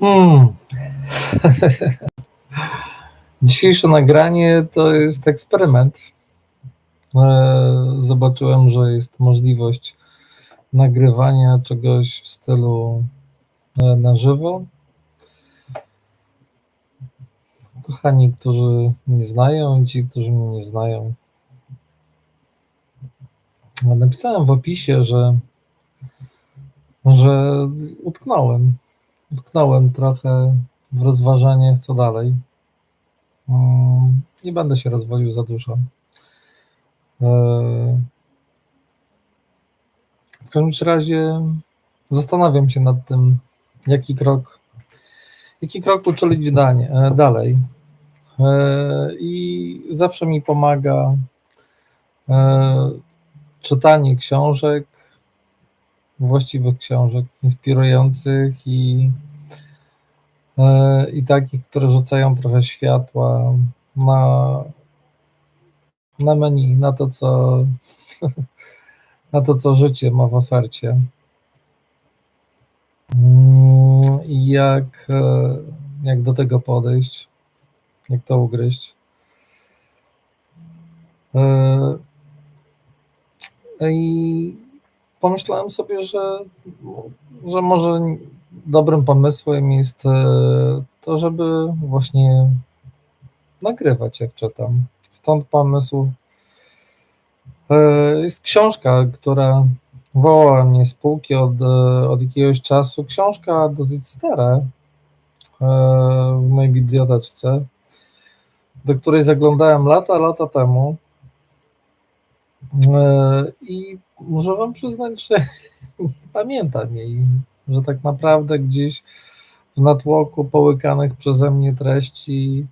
Hmm. Dzisiejsze nagranie to jest eksperyment. E, Zobaczyłem, że jest możliwość nagrywania czegoś w stylu e, na żywo. Kochani, którzy mnie znają, ci, którzy mnie nie znają. Napisałem w opisie, że, że utknąłem. Utknąłem trochę w rozważaniach, co dalej. Mm, Nie będę się rozwodził za dużo. E, W każdym razie zastanawiam się nad tym, jaki krok, jaki krok uczynić danie- e, dalej. E, I zawsze mi pomaga czytanie książek, właściwych książek, inspirujących i, e, i takich, które rzucają trochę światła na, na menu, na to, co, na to, co życie ma w ofercie. Mm, I jak, e, jak do tego podejść, jak to ugryźć. E, I pomyślałem sobie, że, że może dobrym pomysłem jest e, to, żeby właśnie nagrywać, jak czytam. Stąd pomysł. E, Jest książka, która wołała mnie z półki od, e, od jakiegoś czasu. Książka dosyć stara w mojej biblioteczce, do której zaglądałem lata, lata temu. I muszę Wam przyznać, że nie pamiętam jej, że tak naprawdę gdzieś w natłoku połykanych przeze mnie treści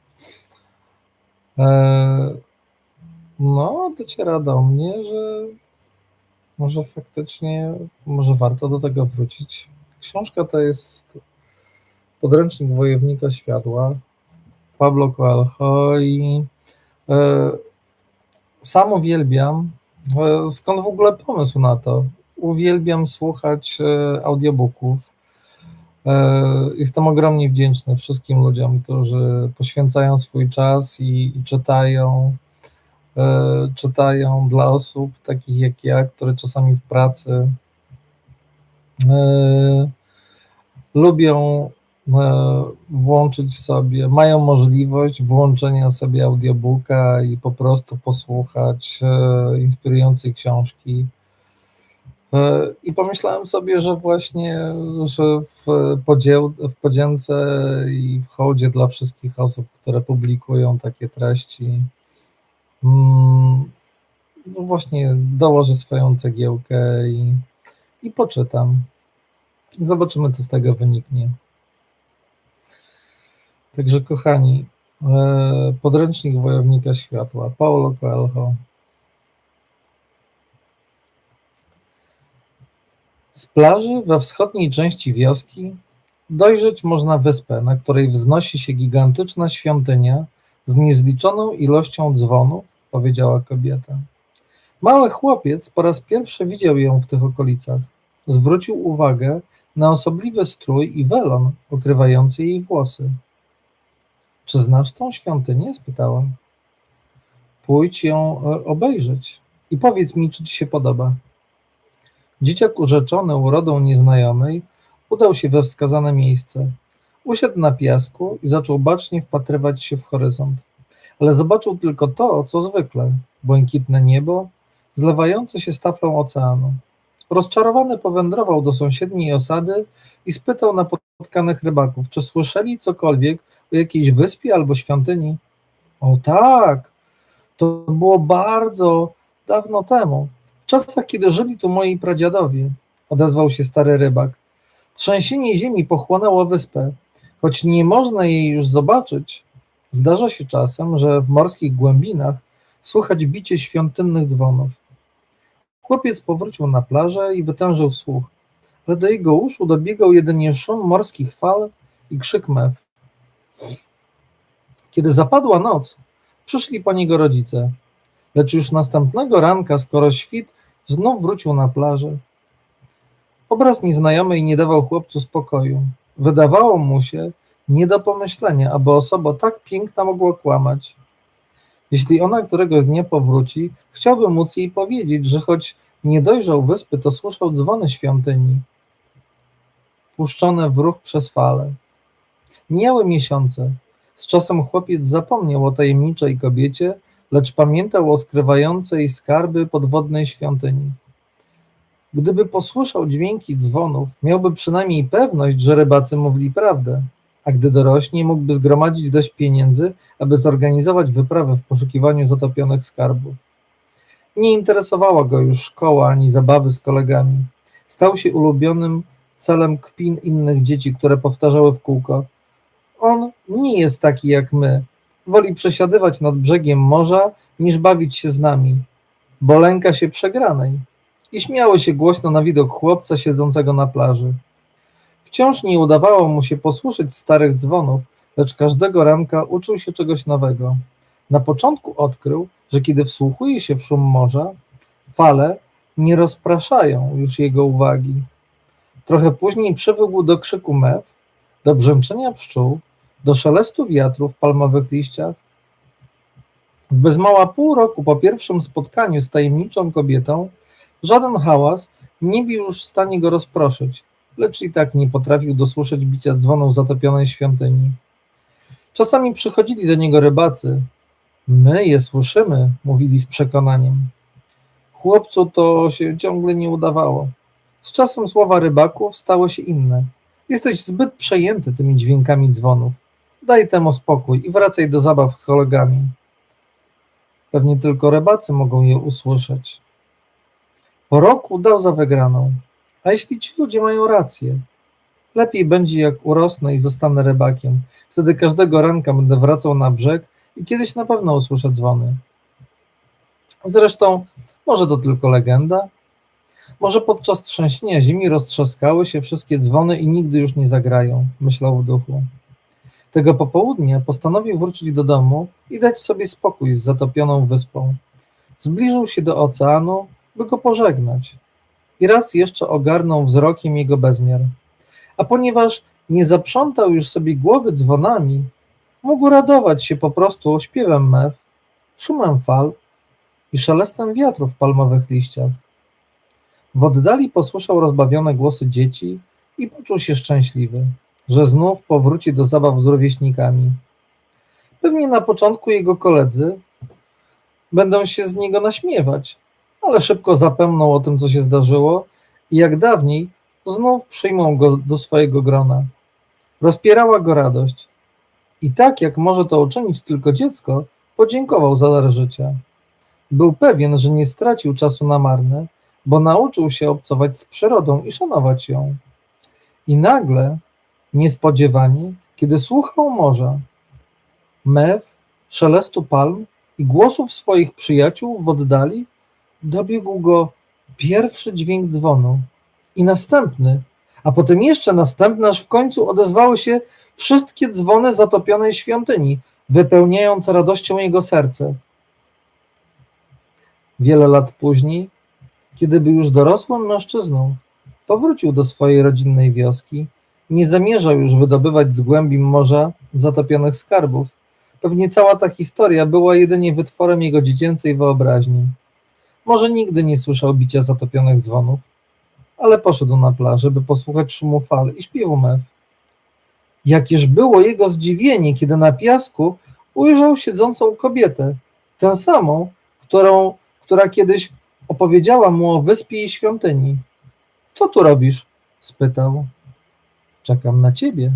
e, no, dociera do mnie, że może faktycznie, może warto do tego wrócić. Książka to jest podręcznik wojownika światła Pablo Coelho i e, sam uwielbiam, skąd w ogóle pomysł na to? Uwielbiam słuchać e, audiobooków. E, Jestem ogromnie wdzięczny wszystkim ludziom, którzy poświęcają swój czas i, i czytają, e, czytają dla osób takich jak ja, które czasami w pracy lubią włączyć sobie, mają możliwość włączenia sobie audiobooka i po prostu posłuchać e, inspirującej książki. E, I pomyślałem sobie, że właśnie, że w, podzieł, w podzięce i w hołdzie dla wszystkich osób, które publikują takie treści, mm, no właśnie dołożę swoją cegiełkę i, i poczytam. Zobaczymy, co z tego wyniknie. Także, kochani, e, podręcznik Wojownika Światła, Paulo Coelho. Z plaży we wschodniej części wioski dojrzeć można wyspę, na której wznosi się gigantyczna świątynia z niezliczoną ilością dzwonów, powiedziała kobieta. Mały chłopiec po raz pierwszy widział ją w tych okolicach. Zwrócił uwagę na osobliwy strój i welon okrywający jej włosy. Czy znasz tą świątynię? spytała. Pójdź ją e, obejrzeć i powiedz mi, czy ci się podoba. Dzieciak urzeczony urodą nieznajomej udał się we wskazane miejsce. Usiadł na piasku i zaczął bacznie wpatrywać się w horyzont. Ale zobaczył tylko to, co zwykle błękitne niebo, zlewające się z taflą oceanu. Rozczarowany powędrował do sąsiedniej osady i spytał napotkanych rybaków, czy słyszeli cokolwiek jakiejś wyspie albo świątyni. O tak, to było bardzo dawno temu, w czasach, kiedy żyli tu moi pradziadowie, odezwał się stary rybak. Trzęsienie ziemi pochłonęło wyspę. Choć nie można jej już zobaczyć, zdarza się czasem, że w morskich głębinach słychać bicie świątynnych dzwonów. Chłopiec powrócił na plażę i wytężył słuch, ale do jego uszu dobiegał jedynie szum morskich fal i krzyk mew. Kiedy zapadła noc, przyszli po niego rodzice, lecz już następnego ranka, skoro świt, znów wrócił na plażę. Obraz nieznajomej nie dawał chłopcu spokoju. wydawało mu się nie do pomyślenia, aby osoba tak piękna mogła kłamać. Jeśli ona któregoś dnia powróci, chciałby móc jej powiedzieć, że choć nie dojrzał wyspy, to słyszał dzwony świątyni, puszczone w ruch przez fale. Mijały miesiące. Z czasem chłopiec zapomniał o tajemniczej kobiecie, lecz pamiętał o skrywającej skarby podwodnej świątyni. Gdyby posłyszał dźwięki dzwonów, miałby przynajmniej pewność, że rybacy mówili prawdę, a gdy dorośnie, mógłby zgromadzić dość pieniędzy, aby zorganizować wyprawę w poszukiwaniu zatopionych skarbów. Nie interesowała go już szkoła ani zabawy z kolegami. Stał się ulubionym celem kpin innych dzieci, które powtarzały w kółko. On nie jest taki jak my. Woli przesiadywać nad brzegiem morza, niż bawić się z nami, bo lęka się przegranej. I śmiały się głośno na widok chłopca siedzącego na plaży. Wciąż nie udawało mu się posłyszeć starych dzwonów, lecz każdego ranka uczył się czegoś nowego. Na początku odkrył, że kiedy wsłuchuje się w szum morza, fale nie rozpraszają już jego uwagi. Trochę później przywykł do krzyku mew, do brzęczenia pszczół, do szelestu wiatru w palmowych liściach. W bez mała pół roku po pierwszym spotkaniu z tajemniczą kobietą, żaden hałas nie był już w stanie go rozproszyć, lecz i tak nie potrafił dosłyszeć bicia dzwonów zatopionej świątyni. Czasami przychodzili do niego rybacy. My je słyszymy, mówili z przekonaniem. Chłopcu to się ciągle nie udawało. Z czasem słowa rybaków stało się inne. Jesteś zbyt przejęty tymi dźwiękami dzwonów. Daj temu spokój i wracaj do zabaw z kolegami. Pewnie tylko rybacy mogą je usłyszeć. Po roku dał za wygraną. A jeśli ci ludzie mają rację? Lepiej będzie, jak urosnę i zostanę rybakiem. Wtedy każdego ranka będę wracał na brzeg i kiedyś na pewno usłyszę dzwony. Zresztą, może to tylko legenda? Może podczas trzęsienia ziemi roztrzaskały się wszystkie dzwony i nigdy już nie zagrają, myślał w duchu. Tego popołudnia postanowił wrócić do domu i dać sobie spokój z zatopioną wyspą. Zbliżył się do oceanu, by go pożegnać. I raz jeszcze ogarnął wzrokiem jego bezmiar. A ponieważ nie zaprzątał już sobie głowy dzwonami, mógł radować się po prostu śpiewem mew, szumem fal i szelestem wiatru w palmowych liściach. W oddali posłyszał rozbawione głosy dzieci i poczuł się szczęśliwy, że znów powróci do zabaw z rówieśnikami. Pewnie na początku jego koledzy będą się z niego naśmiewać, ale szybko zapomną o tym, co się zdarzyło i jak dawniej znów przyjmą go do swojego grona. Rozpierała go radość. I tak, jak może to uczynić tylko dziecko, podziękował za dar życia. Był pewien, że nie stracił czasu na marne, bo nauczył się obcować z przyrodą i szanować ją. I nagle, niespodziewanie, kiedy słuchał morza, mew, szelestu palm i głosów swoich przyjaciół w oddali, dobiegł go pierwszy dźwięk dzwonu i następny, a potem jeszcze następny, aż w końcu odezwały się wszystkie dzwony zatopionej świątyni, wypełniając radością jego serce. Wiele lat później, kiedy był już dorosłym mężczyzną, powrócił do swojej rodzinnej wioski, nie zamierzał już wydobywać z głębi morza zatopionych skarbów. Pewnie cała ta historia była jedynie wytworem jego dziecięcej wyobraźni. Może nigdy nie słyszał bicia zatopionych dzwonów, ale poszedł na plażę, by posłuchać szumu fal i śpiewu mew. Jakież było jego zdziwienie, kiedy na piasku ujrzał siedzącą kobietę, tę samą, którą, która kiedyś opowiedziała mu o wyspie i świątyni. Co tu robisz? spytał. Czekam na ciebie.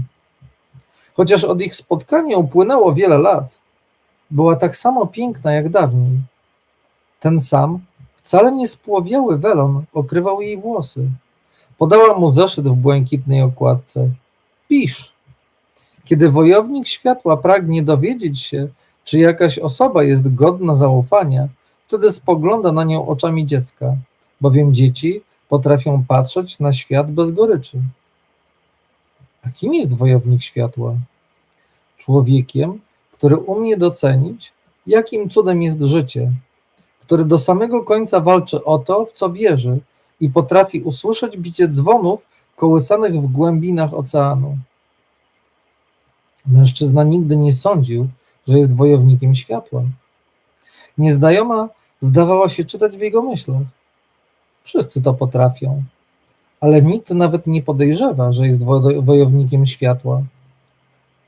Chociaż od ich spotkania upłynęło wiele lat, była tak samo piękna jak dawniej. Ten sam, wcale nie spłowiały welon okrywał jej włosy. Podała mu zeszyt w błękitnej okładce. Pisz. Kiedy wojownik światła pragnie dowiedzieć się, czy jakaś osoba jest godna zaufania, wtedy spogląda na nią oczami dziecka, bowiem dzieci potrafią patrzeć na świat bez goryczy. A kim jest wojownik światła? Człowiekiem, który umie docenić, jakim cudem jest życie, który do samego końca walczy o to, w co wierzy i potrafi usłyszeć bicie dzwonów kołysanych w głębinach oceanu. Mężczyzna nigdy nie sądził, że jest wojownikiem światła. Nieznajoma zdawała się czytać w jego myślach. Wszyscy to potrafią, ale nikt nawet nie podejrzewa, że jest wo- wojownikiem światła.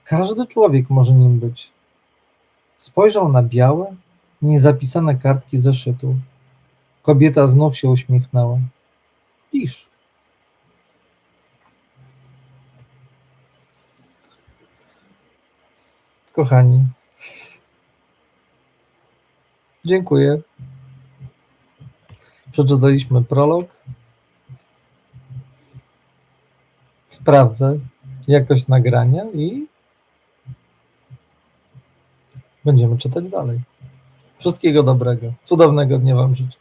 Każdy człowiek może nim być. Spojrzał na białe, niezapisane kartki zeszytu. Kobieta znów się uśmiechnęła. Pisz. Kochani, dziękuję. Przeczytaliśmy prolog. Sprawdzę jakość nagrania i będziemy czytać dalej. Wszystkiego dobrego. Cudownego dnia Wam życzę.